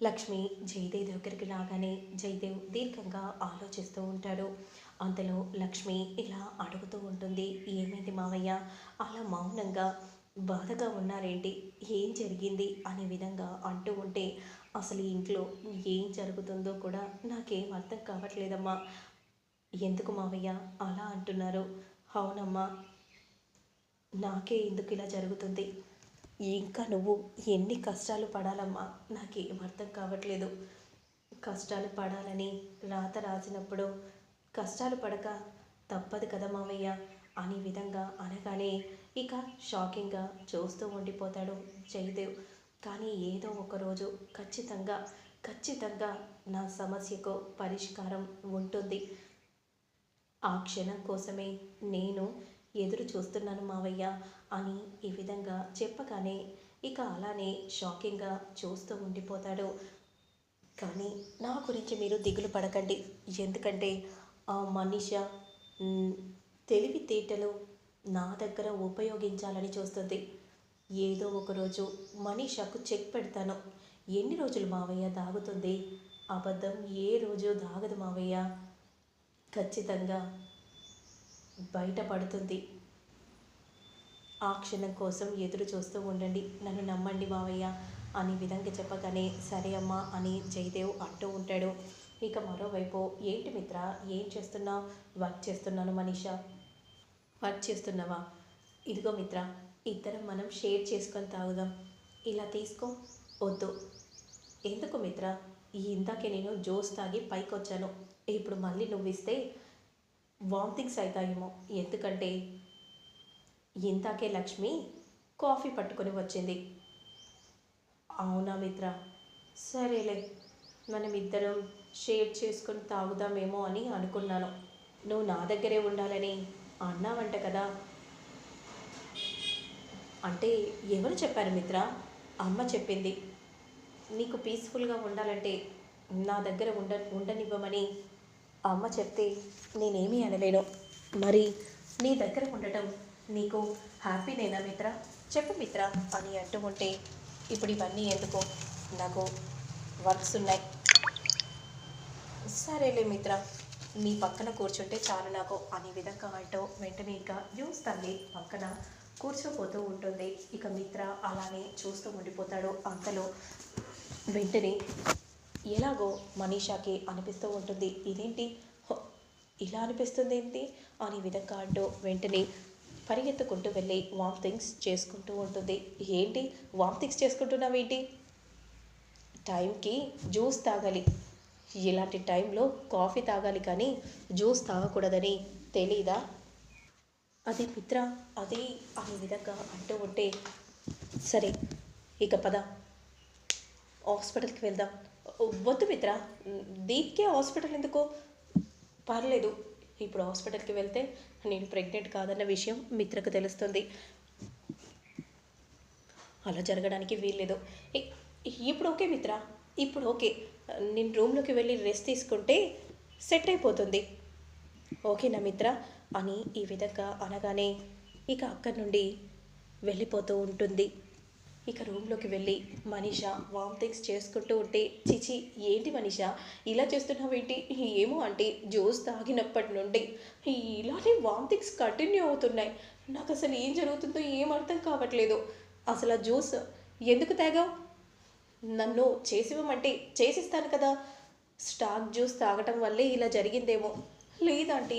లక్ష్మి జయదేవ్ దగ్గరికి రాగానే జయదేవ్ దీర్ఘంగా ఆలోచిస్తూ ఉంటాడు. అంతలో లక్ష్మి ఇలా అడుగుతూ ఉంటుంది. ఏమైంది మావయ్య? అలా మౌనంగా బాధగా ఉన్నారేంటి? ఏం జరిగింది? అనే విధంగా అంటూ ఉంటే అసలు ఇంట్లో ఏం జరుగుతుందో కూడా నాకేం అర్థం కావట్లేదమ్మా. ఎందుకు మావయ్య? అలా అంటున్నారు. అవునమ్మా నాకే ఎందుకు ఇలా జరుగుతుంది? ఇంకా నువ్వు ఎన్ని కష్టాలు పడాలమ్మా? నాకేం అర్థం కావట్లేదు. కష్టాలు పడాలని రాత రాసినప్పుడు కష్టాలు పడక తప్పదు కదా మామయ్య అనే విధంగా అనగానే ఇక షాకింగ్గా చూస్తూ ఉండిపోతాడు జయదేవ్. కానీ ఏదో ఒకరోజు ఖచ్చితంగా ఖచ్చితంగా నా సమస్యకు పరిష్కారం ఉంటుంది. ఆ క్షణం కోసమే నేను ఎదురు చూస్తున్నాను మావయ్య అని ఈ విధంగా చెప్పగానే ఇక అలానే షాకింగ్గా చూస్తూ ఉండిపోతాడు. కానీ నా గురించి మీరు దిగులు పడకండి. ఎందుకంటే ఆ మనిష తెలివితేటలు నా దగ్గర ఉపయోగించాలని చూస్తుంది. ఏదో ఒకరోజు మనీషాకు చెక్ పెడతాను. ఎన్ని రోజులు మావయ్య దాగుతుంది? అబద్ధం ఏ రోజు దాగదు మావయ్య. ఖచ్చితంగా బయటపడుతుంది. ఆ క్షణం కోసం ఎదురు చూస్తూ ఉండండి. నన్ను నమ్మండి మావయ్య అనే విధంగా చెప్పగానే సరే అమ్మా అని జయదేవ్ అంటూ ఉంటాడు. ఇక మరోవైపు ఏంటి మిత్ర ఏం చేస్తున్నావు? వర్క్ చేస్తున్నాను మనీషా. వర్క్ చేస్తున్నావా? ఇదిగో మిత్ర ఇద్దరం మనం షేర్ చేసుకొని తాగుదాం. ఇలా తీసుకో వద్దు. ఎందుకు మిత్ర? ఇందాకే నేను జోస్ తాగి పైకి వచ్చాను ఇప్పుడు మళ్ళీ నువ్వు ఇస్తే వామిటింగ్స్ అవుతాయేమో ఎందుకంటే ఇందాకే లక్ష్మి కాఫీ పట్టుకొని వచ్చింది. అవునా మిత్ర? సరేలే మనం ఇద్దరం షేర్ చేసుకొని తాగుదామేమో అని అనుకున్నాను. నువ్వు నా దగ్గరే ఉండాలని అన్నావంట కదా. అంటే ఎవరు చెప్పారు మిత్ర? అమ్మ చెప్పింది. నీకు పీస్ఫుల్గా ఉండాలంటే నా దగ్గర ఉండ ఉండనివ్వమని అమ్మ చెప్తే నేనేమీ అనలేను. మరి నీ దగ్గర ఉండటం నీకు హ్యాపీనేనా మిత్ర? చెప్పు మిత్ర అని అంటూ ఉంటే ఇప్పుడు ఇవన్నీ ఎందుకు? నాకు వర్క్స్ ఉన్నాయి. సరేలే మిత్ర నీ పక్కన కూర్చుంటే చాలు నాకు అనే విధంగా అంటూ వెంటనే ఇంకా జ్యూస్ తల్లి పక్కన కూర్చోపోతూ ఉంటుంది. ఇక మిత్ర అలానే చూస్తూ ఉండిపోతాడు. అంతలో వెంటనే ఎలాగో మనీషాకి అనిపిస్తూ ఉంటుంది. ఇదేంటి? ఇలా అనిపిస్తుంది ఏంటి? అనే విధంగా అంటూ వెంటనే పరిగెత్తుకుంటూ వెళ్ళి వామిటింగ్స్ చేసుకుంటూ ఉంటుంది. ఏంటి? వామ్థింగ్స్ చేసుకుంటున్నావేంటి టైంకి జ్యూస్ తాగాలి. ఇలాంటి టైంలో కాఫీ తాగాలి కానీ జ్యూస్ తాగకూడదని తెలీదా? అది మిత్ర అది అనే విధంగా అంటూ ఉంటే సరే ఇక పద. హాస్పిటల్కి వెళ్దాం. వద్దు మిత్ర. దీనికే హాస్పిటల్ ఎందుకు? పర్లేదు. ఇప్పుడు హాస్పిటల్కి వెళ్తే నేను ప్రెగ్నెంట్ కాదన్న విషయం మిత్రకు తెలుస్తుంది. అలా జరగడానికి వీల్లేదు. ఇ- ఇప్పుడు ఓకే మిత్ర? ఇప్పుడు ఓకే. నేను రూమ్లోకి వెళ్ళి రెస్ట్ తీసుకుంటే సెట్ అయిపోతుంది. ఓకేనా మిత్ర? అని ఈ విధంగా అనగానే ఇక అక్కడి నుండి వెళ్ళిపోతూ ఉంటుంది. ఇక రూమ్లోకి వెళ్ళి మనీష వామిటింగ్స్ చేసుకుంటూ ఉంటే చిచి ఏంటి మనీష? ఇలా చేస్తున్నావేంటి? ఏమో అంటే జ్యూస్ తాగినప్పటి నుండి ఇలానే వామిటింగ్స్ కంటిన్యూ అవుతున్నాయి. నాకు అసలు ఏం జరుగుతుందో ఏం అర్థం కావట్లేదు. అసలు ఆ జ్యూస్ ఎందుకు తాగావు? నన్ను చేసివ్వమంటే చేసిస్తాను కదా. స్టాక్ జ్యూస్ తాగటం వల్లే ఇలా జరిగిందేమో. లేదంటే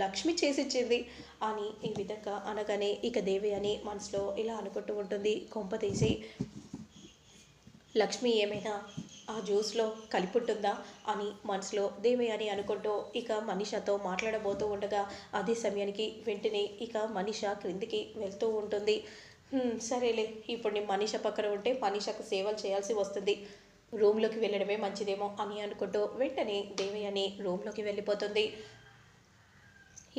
లక్ష్మి చేసిచ్చింది అని ఈ విధంగా అనగానే ఇక దేవి అని మనసులో ఇలా అనుకుంటూ ఉంటుంది. కొంప తీసి లక్ష్మి ఏమైనా ఆ జ్యూస్లో కలిపుంటుందా అని మనసులో దేవి అని అనుకుంటూ ఇక మనీషాతో మాట్లాడబోతూ ఉండగా అదే సమయానికి వెంటనే ఇక మనీష క్రిందికి వెళ్తూ ఉంటుంది. సరేలే. ఇప్పుడు నేను మనీష పక్కన ఉంటే మనీషకు సేవలు చేయాల్సి వస్తుంది. రూమ్లోకి వెళ్ళడమే మంచిదేమో అని అనుకుంటూ వెంటనే దేవి అని రూమ్లోకి వెళ్ళిపోతుంది.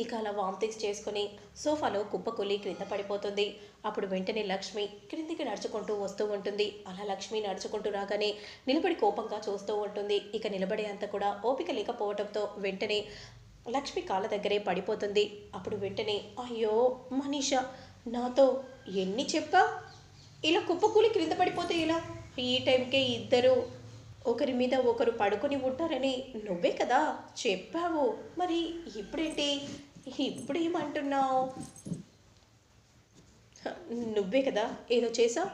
ఇక అలా వామిటింగ్స్ చేసుకుని సోఫాలో కుప్పకొల్లి క్రింద పడిపోతుంది. అప్పుడు వెంటనే లక్ష్మి క్రిందికి నడుచుకుంటూ వస్తూ ఉంటుంది. అలా లక్ష్మి నడుచుకుంటూ రాగానే నిలబడి కోపంగా చూస్తూ ఉంటుంది. ఇక నిలబడే అంత కూడా ఓపిక లేకపోవడంతో వెంటనే లక్ష్మి కాళ్ళ దగ్గరే పడిపోతుంది. అప్పుడు వెంటనే అయ్యో మనీష నాతో ఎన్ని చెప్పా? ఇలా కుప్పకూలి క్రింద పడిపోతే ఇలా ఈ టైంకే ఇద్దరు ఒకరి మీద ఒకరు పడుకొని ఉంటారని నువ్వే కదా చెప్పావు. మరి ఇప్పుడేంటి? ఇప్పుడేమంటున్నావు? నువ్వే కదా ఏదో చేసావు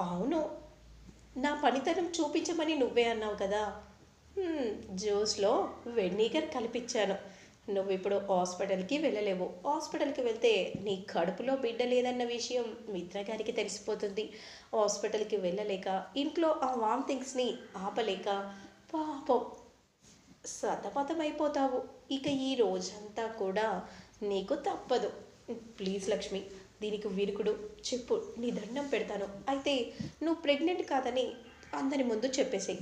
అవును. నా పనితనం చూపించమని నువ్వే అన్నావు కదా. జ్యూస్లో వెనిగర్ కలిపించాను నువ్వు ఇప్పుడు హాస్పిటల్కి వెళ్ళలేవు. హాస్పిటల్కి వెళ్తే నీ కడుపులో బిడ్డ లేదన్న విషయం మిత్ర గారికి తెలిసిపోతుంది. హాస్పిటల్కి వెళ్ళలేక ఇంట్లో ఆ వామిటింగ్స్ని ఆపలేక పాపం సతమతమైపోతావు ఇక ఈ రోజంతా కూడా నీకు తప్పదు. ప్లీజ్ లక్ష్మి దీనికి విరుగుడు చెప్పు నీ దండం పెడతాను. అయితే నువ్వు ప్రెగ్నెంట్ కాదని అందరి ముందు చెప్పేసేయి.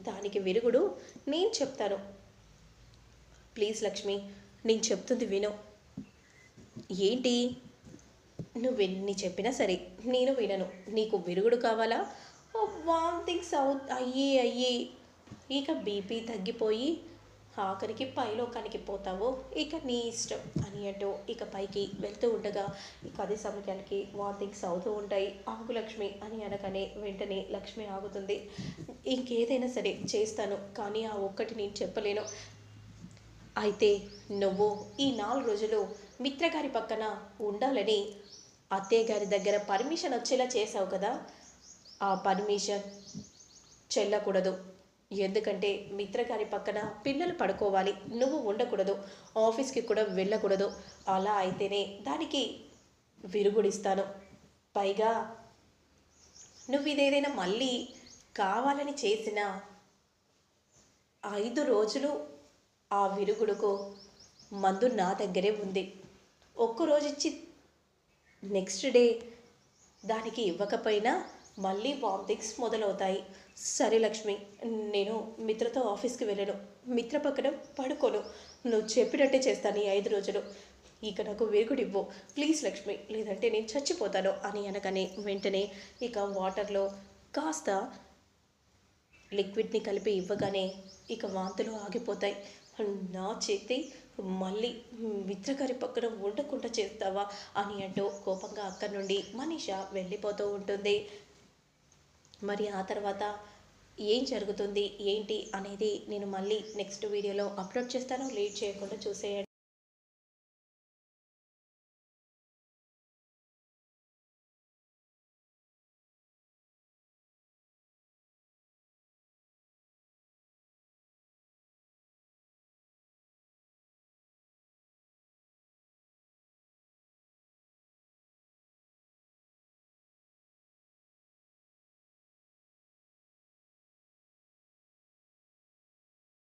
దానికి విరుగుడు నేను చెప్తాను. ప్లీజ్ లక్ష్మి నేను చెప్తుంది విను. ఏంటి? నువ్వు ఎన్ని చెప్పినా సరే నేను వినను. నీకు విరుగుడు కావాలా? వామిటింగ్స్ అవు అయ్యి అయ్యి. ఇక బీపీ తగ్గిపోయి ఆఖరికి పైలోకానికి పోతావు? ఇక నీ ఇష్టం అని అంటూ ఇక పైకి వెళ్తూ ఉండగా ఇక అదే సమయానికి వాంతింగ్స్ అవుతూ ఉంటాయి. ఆగు లక్ష్మి అని అనగానే వెంటనే లక్ష్మి ఆగుతుంది. ఇంకేదైనా సరే చేస్తాను కానీ ఆ ఒక్కటి నేను చెప్పలేను. అయితే నువ్వు ఈ నాలుగు రోజులు మిత్రగారి పక్కన ఉండాలని అత్తయ్య గారి దగ్గర పర్మిషన్ వచ్చేలా చేసావు కదా. ఆ పర్మిషన్ చెల్లకూడదు. ఎందుకంటే మిత్రగారి పక్కన పిల్లలు పడుకోవాలి. నువ్వు ఉండకూడదు. ఆఫీస్కి కూడా వెళ్ళకూడదు. అలా అయితేనే దానికి విరుగుడిస్తాను. పైగా నువ్వు ఇదేదైనా మళ్ళీ కావాలని చేసిన ఐదు రోజులు ఆ విరుగుడుకు మందు నా దగ్గరే ఉంది. ఒక్కరోజు ఇచ్చి నెక్స్ట్ డే దానికి ఇవ్వకపోయినా మళ్ళీ వామిటింగ్స్ మొదలవుతాయి. సరే లక్ష్మి నేను మిత్రతో ఆఫీస్కి వెళ్ళను. మిత్ర పక్కన పడుకోను. నువ్వు చెప్పినట్టే చేస్తాను ఈ ఐదు రోజులు. ఇక నాకు విరుగుడివ్వు. ప్లీజ్ లక్ష్మి లేదంటే నేను చచ్చిపోతాను అని అనగానే వెంటనే ఇక వాటర్లో కాస్త లిక్విడ్ని కలిపి ఇవ్వగానే ఇక వాంతులు ఆగిపోతాయి. నా చేతి మళ్ళీ మిత్రగారి పక్కన ఉండకుండా చేస్తావా అని అంటూ కోపంగా అక్కడి నుండి మనీష వెళ్ళిపోతూ ఉంటుంది. మరి ఆ తర్వాత ఏం జరుగుతుంది ఏంటి అనేది నేను మళ్ళీ నెక్స్ట్ వీడియోలో అప్లోడ్ చేస్తాను. లేట్ చేయకుండా చూసేయండి.